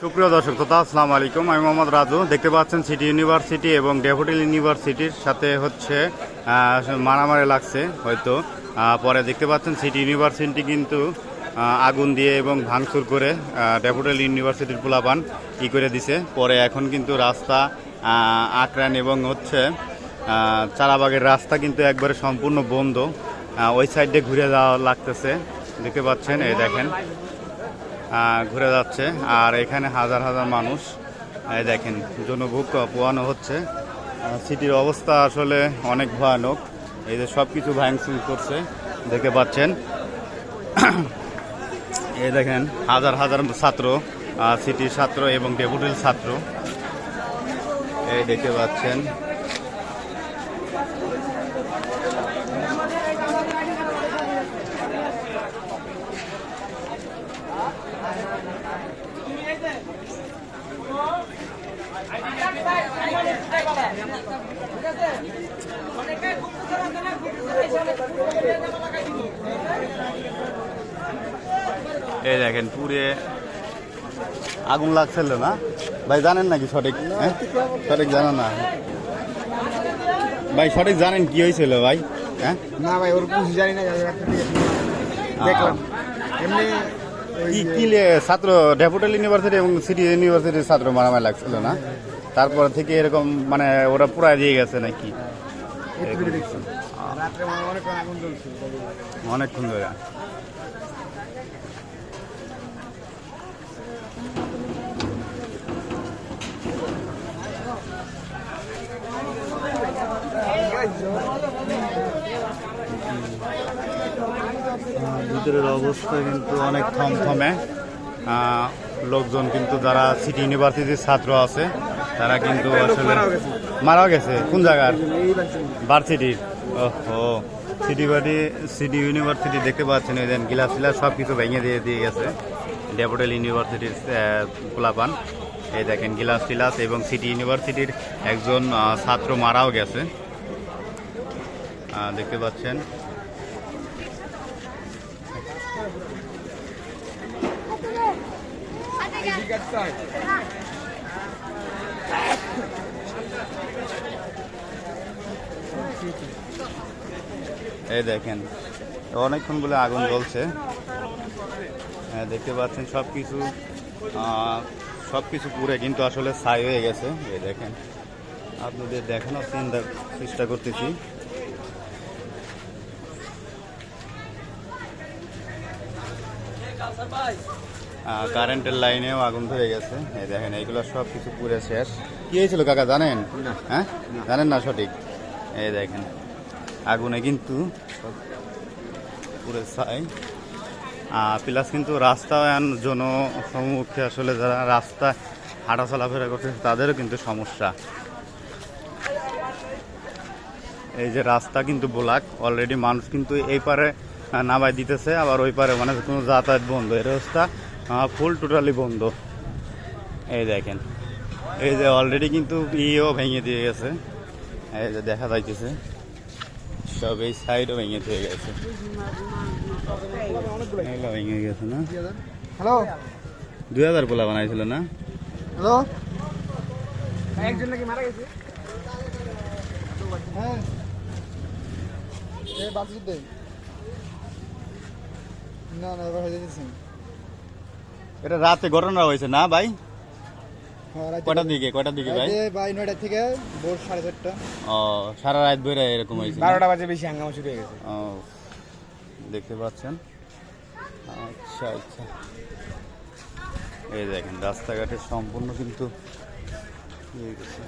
সুপ্রিয় দর্শক তথা আসসালামু আলাইকুম। আমি মোহাম্মদ রাজু। দেখতে পাচ্ছেন সিটি ইউনিভার্সিটি এবং ডেফোডিল ইউনিভার্সিটির সাথে হচ্ছে মারামারি লাগছে হয়তো। পরে দেখতে পাচ্ছেন সিটি ইউনিভার্সিটি কিন্তু আগুন দিয়ে এবং ভাঙচুর করে ডেফোডিল ইউনিভার্সিটির পোলাপান ই করে দিছে। পরে এখন কিন্তু রাস্তা আক্রান এবং হচ্ছে চারাবাগের রাস্তা কিন্তু একবারে সম্পূর্ণ বন্ধ। ওই সাইডে ঘুরে যাওয়া লাগতেছে। দেখতে পাচ্ছেন, এই দেখেন। ঘুরে যাচ্ছে। আর এখানে হাজার হাজার মানুষ। দেখেন, জনভোগ পোয়ানো হচ্ছে। সিটির অবস্থা আসলে অনেক ভয়ানক। এই যে সব কিছু ভাঙচুর করছে, দেখতে পাচ্ছেন। এই দেখেন, হাজার হাজার ছাত্র সিটির ছাত্র এবং ডেপুটির ছাত্র। এই দেখতে পাচ্ছেন। এই দেখেন পুরে আগুন লাগছিল না? ভাই জানেন নাকি সঠিক? হ্যাঁ? সঠিক জানেন না? ভাই সঠিক জানেন কি হয়েছিল ভাই? হ্যাঁ? না ভাই ওর কিছু জানি না দেখলাম। এমনি কি কি ছাত্র ডেপুটাল ইউনিভার্সিটি এবং সিটি ইউনিভার্সিটির ছাত্র মারামারি লাগছিল না? তারপর থেকে এরকম মানে ওরা পুরাই দিয়ে গেছে নাকি? অনেকক্ষণ ধরে। ভিতরের অবস্থা কিন্তু অনেক থমথমে। লোকজন কিন্তু যারা সিটি ইউনিভার্সিটির ছাত্র আছে তারা কিন্তু আসলে মারা গেছে। কোন জায়গার? ভার্সিটির ও সিটি বাড়ি সিটি ইউনিভার্সিটি দেখতে পাচ্ছেন ওই দেন গিলাস ফিলাস সব কিছু ভেঙে দিয়ে দিয়ে গেছে। ডেপুটেল ইউনিভার্সিটির পোলাপান। এই দেখেন গিলাস টিলাস এবং সিটি ইউনিভার্সিটির একজন ছাত্র মারাও গেছে। দেখতে পাচ্ছেন। এই দেখেন অনেকক্ষণ বলে আগুন জ্বলছে। হ্যাঁ দেখতে পাচ্ছেন সব কিছু সব কিছু পুরে কিন্তু আসলে ছাই হয়ে গেছে। এই দেখেন, আপনাদের দেখানোর চিন্তা, চেষ্টা করতেছি। কারেন্টের লাইনেও আগুন ধরে গেছে। এই দেখেন এইগুলো সব কিছু পুরে শেষ। কি হয়েছিল কাকা জানেন? হ্যাঁ? জানেন না সঠিক? এই দেখেন আগুনে কিন্তু পুরে ছাই প্লাস কিন্তু রাস্তায়ন জনসমুখে আসলে যারা রাস্তা হাঁটা চলাফেরা করছে তাদেরও কিন্তু সমস্যা। এই যে রাস্তা কিন্তু ব্লক অলরেডি মানুষ কিন্তু এই পারে নামাই দিতেছে আবার ওই পারে মানে কোনো যাতায়াত বন্ধ। এই রাস্তা ফুল টোটালি বন্ধ। এই দেখেন। এই যে অলরেডি কিন্তু ইয়েও ভেঙে দিয়ে গেছে। এই যে দেখা যাইতেছে সব এই সাইডও ভেঙে দিয়ে গেছে। ভেঙে গেছে না? হ্যালো? দুই হাজার পোলা বানাইছিল না? হ্যালো? একজন নাকি মারা গেছে হ্যাঁ না না এবার হয়ে যাচ্ছে এটা রাতে ঘটনা হয়েছে না ভাই? হ্যাঁ রাতে দিকে কটার দিকে ভাই? ভাই নয়টা থেকে ভোর সাড়ে চারটা। ও সারা রাত বইরা এরকম হয়েছে বারোটা বাজে বেশি হাঙ্গামা শুরু হয়ে গেছে। ও দেখতে পাচ্ছেন? আচ্ছা আচ্ছা। এই দেখেন রাস্তাঘাটে সম্পূর্ণ কিন্তু হয়ে গেছে।